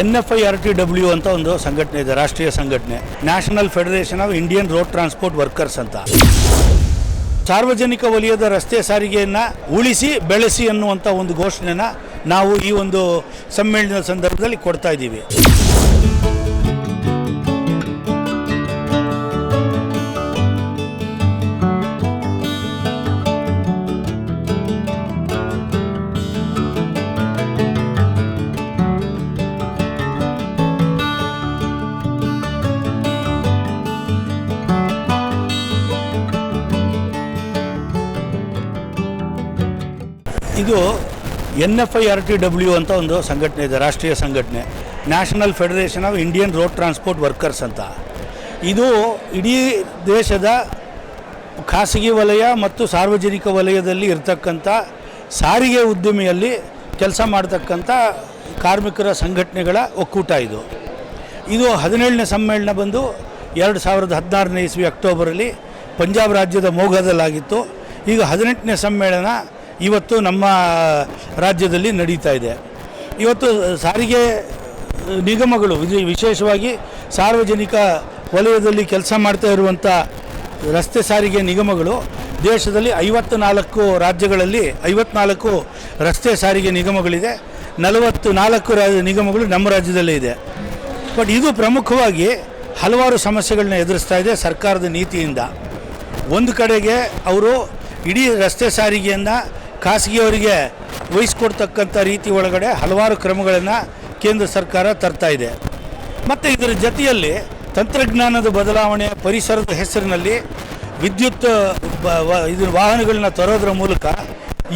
N F I R T W ಅಂತ ಒಂದು ಸಂಘಟನೆ ಇದೆ, ರಾಷ್ಟ್ರೀಯ ಸಂಘಟನೆ. National federation of Indian road transport workers ಅಂತ. ಸಾರ್ವಜನಿಕ ವಲಯದ ರಸ್ತೆ ಸಾರಿಗೆಯನ್ನು ಉಳಿಸಿ, ಬೆಳೆಸಿ ಅನ್ನುವಂಥ ಒಂದು ಘೋಷಣೆನ ನಾವು ಈ ಒಂದು ಸಮ್ಮೇಳನದ ಸಂದರ್ಭದಲ್ಲಿ ಕೊಡ್ತಾ ಇದ್ದೀವಿ. ಇದು N F I R T W ಅಂತ ಒಂದು ಸಂಘಟನೆ ಇದೆ, ರಾಷ್ಟ್ರೀಯ ಸಂಘಟನೆ. National federation of Indian road transport workers ಅಂತ. ಇದು ಇಡೀ ದೇಶದ ಖಾಸಗಿ ವಲಯ ಮತ್ತು ಸಾರ್ವಜನಿಕ ವಲಯದಲ್ಲಿ ಇರತಕ್ಕಂಥ ಸಾರಿಗೆ ಉದ್ಯಮಿಯಲ್ಲಿ ಕೆಲಸ ಮಾಡ್ತಕ್ಕಂಥ ಕಾರ್ಮಿಕರ ಸಂಘಟನೆಗಳ ಒಕ್ಕೂಟ ಇದು. ಇದು ಹದಿನೇಳನೇ ಸಮ್ಮೇಳನ ಬಂದು ಎರಡು ಸಾವಿರದ ಹದಿನಾರನೇ ಇಸ್ವಿ ಅಕ್ಟೋಬರಲ್ಲಿ ಪಂಜಾಬ್ ರಾಜ್ಯದ ಮೋಘದಲ್ಲಾಗಿತ್ತು. ಈಗ ಹದಿನೆಂಟನೇ ಸಮ್ಮೇಳನ ಇವತ್ತು ನಮ್ಮ ರಾಜ್ಯದಲ್ಲಿ ನಡೀತಾ ಇದೆ. ಇವತ್ತು ಸಾರಿಗೆ, ನಿಗಮಗಳು ವಿಶೇಷವಾಗಿ ಸಾರ್ವಜನಿಕ ವಲಯದಲ್ಲಿ ಕೆಲಸ ಮಾಡ್ತಾ ಇರುವಂಥ ರಸ್ತೆ ಸಾರಿಗೆ ನಿಗಮಗಳು ದೇಶದಲ್ಲಿ ಐವತ್ತು ನಾಲ್ಕು ರಾಜ್ಯಗಳಲ್ಲಿ ಐವತ್ನಾಲ್ಕು ರಸ್ತೆ ಸಾರಿಗೆ ನಿಗಮಗಳಿದೆ. ನಲವತ್ತು ನಾಲ್ಕು ರಾ, ನಿಗಮಗಳು ನಮ್ಮ ರಾಜ್ಯದಲ್ಲೇ ಇದೆ. ಬಟ್ ಇದು ಪ್ರಮುಖವಾಗಿ ಹಲವಾರು ಸಮಸ್ಯೆಗಳನ್ನ ಎದುರಿಸ್ತಾ ಇದೆ ಸರ್ಕಾರದ ನೀತಿಯಿಂದ. ಒಂದು ಕಡೆಗೆ ಅವರು ಇಡೀ ರಸ್ತೆ ಸಾರಿಗೆಯನ್ನು ಖಾಸಗಿಯವರಿಗೆ ವಹಿಸ್ಕೊಡ್ತಕ್ಕಂಥ ರೀತಿ ಒಳಗಡೆ ಹಲವಾರು ಕ್ರಮಗಳನ್ನು ಕೇಂದ್ರ ಸರ್ಕಾರ ತರ್ತಾ ಇದೆ. ಮತ್ತು ಇದರ ಜೊತೆಯಲ್ಲಿ ತಂತ್ರಜ್ಞಾನದ ಬದಲಾವಣೆ ಪರಿಸರದ ಹೆಸರಿನಲ್ಲಿ ವಿದ್ಯುತ್ ಇದು ವಾಹನಗಳನ್ನ ತರೋದ್ರ ಮೂಲಕ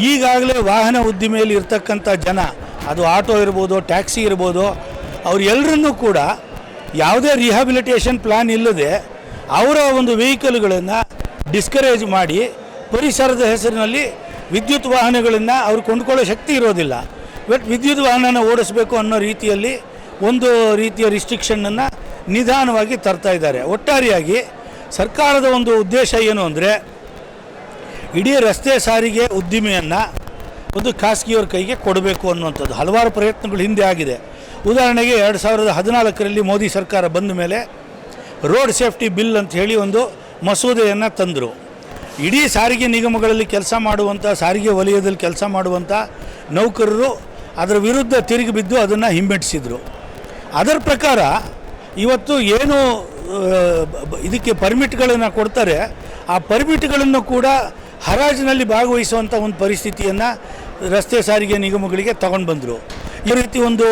ಈಗಾಗಲೇ ವಾಹನ ಉದ್ದಿಮೆಯಲ್ಲಿ ಇರ್ತಕ್ಕಂಥ ಜನ, ಅದು ಆಟೋ ಇರ್ಬೋದು, ಟ್ಯಾಕ್ಸಿ ಇರ್ಬೋದು ಅವರೆಲ್ಲರನ್ನೂ ಕೂಡ ಯಾವುದೇ ರಿಹ್ಯಾಬಿಲಿಟೇಷನ್ ಪ್ಲ್ಯಾನ್ ಇಲ್ಲದೆ ಅವರ ಒಂದು ವೆಹಿಕಲ್ಗಳನ್ನು ಡಿಸ್ಕರೇಜ್ ಮಾಡಿ ಪರಿಸರದ ಹೆಸರಿನಲ್ಲಿ ವಿದ್ಯುತ್ ವಾಹನಗಳನ್ನು ಅವ್ರು ಕೊಂಡ್ಕೊಳ್ಳೋ ಶಕ್ತಿ ಇರೋದಿಲ್ಲ. ಬಟ್ ವಿದ್ಯುತ್ ವಾಹನನ ಓಡಿಸಬೇಕು ಅನ್ನೋ ರೀತಿಯಲ್ಲಿ ಒಂದು ರೀತಿಯ ರಿಸ್ಟ್ರಿಕ್ಷನ್ನನ್ನು ನಿಧಾನವಾಗಿ ತರ್ತಾ ಇದ್ದಾರೆ. ಒಟ್ಟಾರೆಯಾಗಿ ಸರ್ಕಾರದ ಒಂದು ಉದ್ದೇಶ ಏನು ಅಂದರೆ ಇಡೀ ರಸ್ತೆ ಸಾರಿಗೆ ಉದ್ದಿಮೆಯನ್ನು ಒಂದು ಖಾಸಗಿಯವ್ರ ಕೈಗೆ ಕೊಡಬೇಕು ಅನ್ನುವಂಥದ್ದು. ಹಲವಾರು ಪ್ರಯತ್ನಗಳು ಹಿಂದೆ ಆಗಿದೆ. ಉದಾಹರಣೆಗೆ ಎರಡು ಸಾವಿರದ ಹದಿನಾಲ್ಕರಲ್ಲಿ ಮೋದಿ ಸರ್ಕಾರ ಬಂದ ಮೇಲೆ ರೋಡ್ ಸೇಫ್ಟಿ ಬಿಲ್ ಅಂತ ಹೇಳಿ ಒಂದು ಮಸೂದೆಯನ್ನು ತಂದರು. ಇಡೀ ಸಾರಿಗೆ ನಿಗಮಗಳಲ್ಲಿ ಕೆಲಸ ಮಾಡುವಂಥ, ಸಾರಿಗೆ ವಲಯದಲ್ಲಿ ಕೆಲಸ ಮಾಡುವಂಥ ನೌಕರರು ಅದರ ವಿರುದ್ಧ ತಿರುಗಿ ಬಿದ್ದು ಅದನ್ನು ಹಿಂಬೆಟ್ಟಿಸಿದರು. ಅದರ ಪ್ರಕಾರ ಇವತ್ತು ಏನು ಇದಕ್ಕೆ ಪರ್ಮಿಟ್ಗಳನ್ನು ಕೊಡ್ತಾರೆ, ಆ ಪರ್ಮಿಟ್ಗಳನ್ನು ಕೂಡ ಹರಾಜಿನಲ್ಲಿ ಭಾಗವಹಿಸುವಂಥ ಒಂದು ಪರಿಸ್ಥಿತಿಯನ್ನು ರಸ್ತೆ ಸಾರಿಗೆ ನಿಗಮಗಳಿಗೆ ತಗೊಂಡು ಬಂದರು. ಈ ರೀತಿ ಒಂದು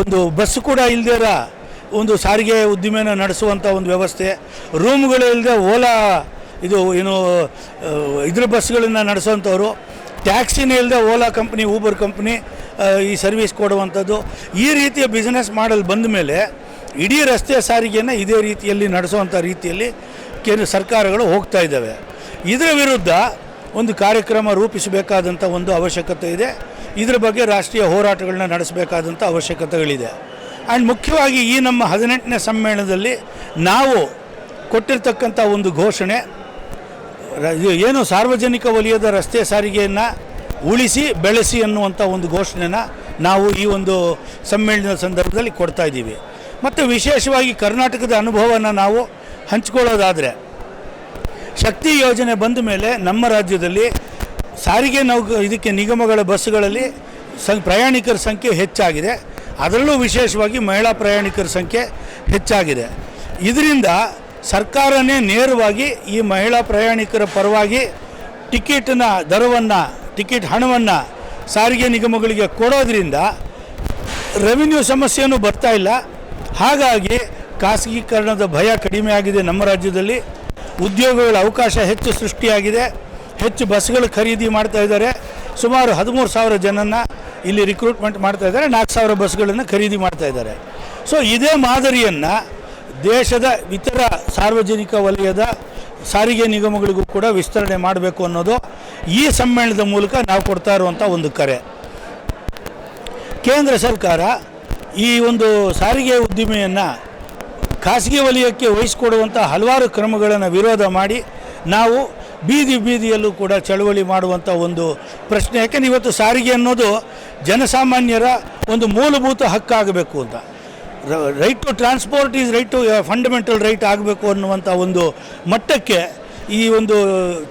ಒಂದು ಬಸ್ ಕೂಡ ಇಲ್ದಿರ ಒಂದು ಸಾರಿಗೆ ಉದ್ದಿಮೆನ ನಡೆಸುವಂಥ ಒಂದು ವ್ಯವಸ್ಥೆ, ರೂಮ್ಗಳು ಇಲ್ಲದೆ ಓಲಾ ಇದು ಏನು ಇದ್ರ ಬಸ್ಗಳನ್ನು ನಡೆಸೋವಂಥವ್ರು ಟ್ಯಾಕ್ಸಿನೇ ಇಲ್ಲದೆ ಓಲಾ ಕಂಪ್ನಿ, ಊಬರ್ ಕಂಪ್ನಿ ಈ ಸರ್ವಿಸ್ ಕೊಡುವಂಥದ್ದು, ಈ ರೀತಿಯ ಬಿಸ್ನೆಸ್ ಮಾಡಲ್ ಬಂದ ಮೇಲೆ ಇಡೀ ರಸ್ತೆ ಸಾರಿಗೆಯನ್ನು ಇದೇ ರೀತಿಯಲ್ಲಿ ನಡೆಸುವಂಥ ರೀತಿಯಲ್ಲಿ ಕೇಂದ್ರ ಸರ್ಕಾರಗಳು ಹೋಗ್ತಾ ಇದ್ದಾವೆ. ಇದರ ವಿರುದ್ಧ ಒಂದು ಕಾರ್ಯಕ್ರಮ ರೂಪಿಸಬೇಕಾದಂಥ ಒಂದು ಅವಶ್ಯಕತೆ ಇದೆ. ಇದರ ಬಗ್ಗೆ ರಾಷ್ಟ್ರೀಯ ಹೋರಾಟಗಳನ್ನ ನಡೆಸಬೇಕಾದಂಥ ಅವಶ್ಯಕತೆಗಳಿದೆ. ಆ್ಯಂಡ್ ಮುಖ್ಯವಾಗಿ ಈ ನಮ್ಮ ಹದಿನೆಂಟನೇ ಸಮ್ಮೇಳನದಲ್ಲಿ ನಾವು ಕೊಟ್ಟಿರ್ತಕ್ಕಂಥ ಒಂದು ಘೋಷಣೆ ಏನು ಸಾರ್ವಜನಿಕ ವಲಯದ ರಸ್ತೆ ಸಾರಿಗೆಯನ್ನು ಉಳಿಸಿ ಬೆಳೆಸಿ ಅನ್ನುವಂಥ ಒಂದು ಘೋಷಣೆನ ನಾವು ಈ ಒಂದು ಸಮ್ಮೇಳನದ ಸಂದರ್ಭದಲ್ಲಿ ಕೊಡ್ತಾ ಇದ್ದೀವಿ. ಮತ್ತು ವಿಶೇಷವಾಗಿ ಕರ್ನಾಟಕದ ಅನುಭವವನ್ನು ನಾವು ಹಂಚ್ಕೊಳ್ಳೋದಾದರೆ, ಶಕ್ತಿ ಯೋಜನೆ ಬಂದ ಮೇಲೆ ನಮ್ಮ ರಾಜ್ಯದಲ್ಲಿ ಸಾರಿಗೆ ನೌಕ, ಇದಕ್ಕೆ ನಿಗಮಗಳ ಬಸ್ಸುಗಳಲ್ಲಿ ಸಂ, ಪ್ರಯಾಣಿಕರ ಸಂಖ್ಯೆ ಹೆಚ್ಚಾಗಿದೆ. ಅದರಲ್ಲೂ ವಿಶೇಷವಾಗಿ ಮಹಿಳಾ ಪ್ರಯಾಣಿಕರ ಸಂಖ್ಯೆ ಹೆಚ್ಚಾಗಿದೆ. ಇದರಿಂದ ಸರ್ಕಾರನೇ ನೇರವಾಗಿ ಈ ಮಹಿಳಾ ಪ್ರಯಾಣಿಕರ ಪರವಾಗಿ ಟಿಕೆಟ್ನ ದರವನ್ನು, ಟಿಕೆಟ್ ಹಣವನ್ನು ಸಾರಿಗೆ ನಿಗಮಗಳಿಗೆ ಕೊಡೋದ್ರಿಂದ ರೆವಿನ್ಯೂ ಸಮಸ್ಯೆಯೂ ಬರ್ತಾ ಇಲ್ಲ. ಹಾಗಾಗಿ ಖಾಸಗೀಕರಣದ ಭಯ ಕಡಿಮೆ ಆಗಿದೆ ನಮ್ಮ ರಾಜ್ಯದಲ್ಲಿ. ಉದ್ಯೋಗಗಳ ಅವಕಾಶ ಹೆಚ್ಚು ಸೃಷ್ಟಿಯಾಗಿದೆ. ಹೆಚ್ಚು ಬಸ್ಗಳು ಖರೀದಿ ಮಾಡ್ತಾ ಇದ್ದಾರೆ. ಸುಮಾರು ಹದಿಮೂರು ಸಾವಿರ ಜನನ ಇಲ್ಲಿ ರಿಕ್ರೂಟ್ಮೆಂಟ್ ಮಾಡ್ತಾ ಇದ್ದಾರೆ. ನಾಲ್ಕು ಸಾವಿರ ಬಸ್ಗಳನ್ನು ಖರೀದಿ ಮಾಡ್ತಾ ಇದ್ದಾರೆ. ಸೊ ಇದೇ ಮಾದರಿಯನ್ನು ದೇಶದ ಇತರ ಸಾರ್ವಜನಿಕ ವಲಯದ ಸಾರಿಗೆ ನಿಗಮಗಳಿಗೂ ಕೂಡ ವಿಸ್ತರಣೆ ಮಾಡಬೇಕು ಅನ್ನೋದು ಈ ಸಮ್ಮೇಳನದ ಮೂಲಕ ನಾವು ಕೊಡ್ತಾ ಇರುವಂಥ ಒಂದು ಕರೆ. ಕೇಂದ್ರ ಸರ್ಕಾರ ಈ ಒಂದು ಸಾರಿಗೆ ಉದ್ದಿಮೆಯನ್ನು ಖಾಸಗಿ ವಲಯಕ್ಕೆ ವಹಿಸಿಕೊಡುವಂಥ ಹಲವಾರು ಕ್ರಮಗಳನ್ನು ವಿರೋಧ ಮಾಡಿ ನಾವು ಬೀದಿ ಬೀದಿಯಲ್ಲೂ ಕೂಡ ಚಳವಳಿ ಮಾಡುವಂಥ ಒಂದು ಪ್ರಶ್ನೆ. ಯಾಕೆಂದ್ರೆ ಇವತ್ತು ಸಾರಿಗೆ ಅನ್ನೋದು ಜನಸಾಮಾನ್ಯರ ಒಂದು ಮೂಲಭೂತ ಹಕ್ಕಾಗಬೇಕು ಅಂತ. Right to transport is right to fundamental right ಆಗಬೇಕು ಅನ್ನುವಂಥ ಒಂದು ಮಟ್ಟಕ್ಕೆ ಈ ಒಂದು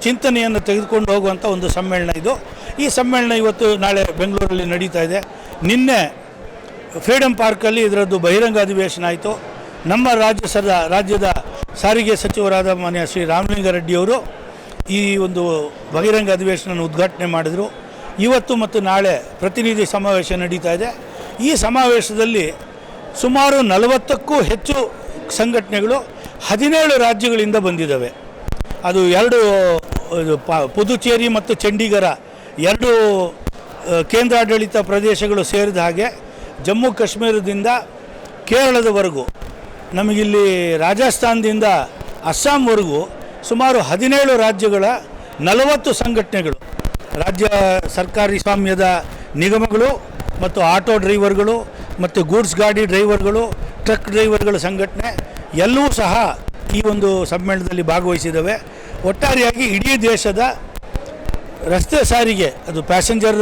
ಚಿಂತನೆಯನ್ನು ತೆಗೆದುಕೊಂಡು ಹೋಗುವಂಥ ಒಂದು ಸಮ್ಮೇಳನ ಇದು. ಈ ಸಮ್ಮೇಳನ ಇವತ್ತು ನಾಳೆ ಬೆಂಗಳೂರಲ್ಲಿ ನಡೀತಾ ಇದೆ. ನಿನ್ನೆ ಫ್ರೀಡಮ್ ಪಾರ್ಕಲ್ಲಿ ಇದರದ್ದು ಬಹಿರಂಗ ಅಧಿವೇಶನ ಆಯಿತು. ನಮ್ಮ ರಾಜ್ಯ ಸದ ರಾಜ್ಯದ ಸಾರಿಗೆ ಸಚಿವರಾದ ಮಾನ್ಯ ಶ್ರೀ ರಾಮಲಿಂಗಾರೆಡ್ಡಿಯವರು ಈ ಒಂದು ಬಹಿರಂಗ ಅಧಿವೇಶನ ಉದ್ಘಾಟನೆ ಮಾಡಿದರು. ಇವತ್ತು ಮತ್ತು ನಾಳೆ ಪ್ರತಿನಿಧಿ ಸಮಾವೇಶ ನಡೀತಾ ಇದೆ. ಈ ಸಮಾವೇಶದಲ್ಲಿ ಸುಮಾರು ನಲವತ್ತಕ್ಕೂ ಹೆಚ್ಚು ಸಂಘಟನೆಗಳು ಹದಿನೇಳು ರಾಜ್ಯಗಳಿಂದ ಬಂದಿದ್ದಾವೆ. ಅದು ಎರಡು ಪುದುಚೇರಿ ಮತ್ತು ಚಂಡೀಗರ ಎರಡು ಕೇಂದ್ರಾಡಳಿತ ಪ್ರದೇಶಗಳು ಸೇರಿದ ಹಾಗೆ ಜಮ್ಮು ಕಾಶ್ಮೀರದಿಂದ ಕೇರಳದವರೆಗೂ, ನಮಗಿಲ್ಲಿ ರಾಜಸ್ಥಾನದಿಂದ ಅಸ್ಸಾಂವರೆಗೂ ಸುಮಾರು ಹದಿನೇಳು ರಾಜ್ಯಗಳ ನಲವತ್ತು ಸಂಘಟನೆಗಳು, ರಾಜ್ಯ ಸರ್ಕಾರಿ ಸ್ವಾಮ್ಯದ ನಿಗಮಗಳು ಮತ್ತು ಆಟೋ ಡ್ರೈವರ್ಗಳು ಮತ್ತು ಗೂಡ್ಸ್ ಗಾಡಿ ಡ್ರೈವರ್ಗಳು, ಟ್ರಕ್ ಡ್ರೈವರ್ಗಳ ಸಂಘಟನೆ ಎಲ್ಲವೂ ಸಹ ಈ ಒಂದು ಸಮ್ಮೇಳನದಲ್ಲಿ ಭಾಗವಹಿಸಿದ್ದಾವೆ ಒಟ್ಟಾರೆಯಾಗಿ ಇಡೀ ದೇಶದ ರಸ್ತೆ ಸಾರಿಗೆ, ಅದು ಪ್ಯಾಸೆಂಜರ್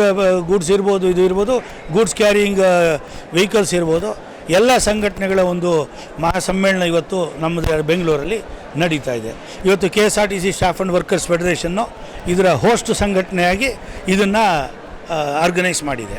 ಗೂಡ್ಸ್ ಇರ್ಬೋದು, ಇದು ಇರ್ಬೋದು, ಗೂಡ್ಸ್ ಕ್ಯಾರಿಯಿಂಗ್ ವೆಹಿಕಲ್ಸ್ ಇರ್ಬೋದು, ಎಲ್ಲ ಸಂಘಟನೆಗಳ ಒಂದು ಮಹಾಸಮ್ಮೇಳನ ಇವತ್ತು ನಮ್ಮ ಬೆಂಗಳೂರಲ್ಲಿ ನಡೀತಾ ಇದೆ. ಇವತ್ತು K S R T C staff and workers ಫೆಡರೇಷನ್ನು ಇದರ ಹೋಸ್ಟ್ ಸಂಘಟನೆಯಾಗಿ ಇದನ್ನು ಆರ್ಗನೈಸ್ ಮಾಡಿದೆ.